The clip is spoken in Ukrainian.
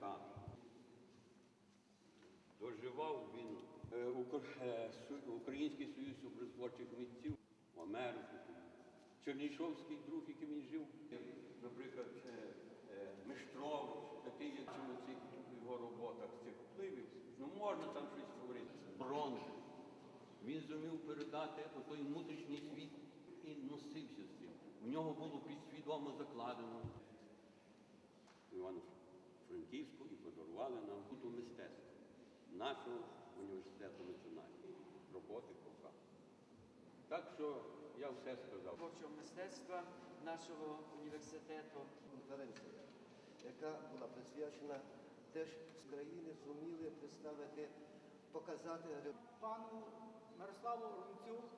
земляками. Доживав він е, е, Український союз образотворчих митців Америку. Чернішовський друг, яким він жив, наприклад, е, е, Миштрович, такий, як в цих його роботах цих впливів. ну можна там щось говорити. Бронз. Він зумів передати той внутрішній світ і носився з цим. В нього було підсвідомо закладено. Івану Франківську і подарували нам куту мистецтва нашого університету національного роботи Ковка. Так що я все сказав. творчого мистецтва нашого університету. конференція, яка була присвячена теж з країни зуміли представити, показати пану Мирославу відкрили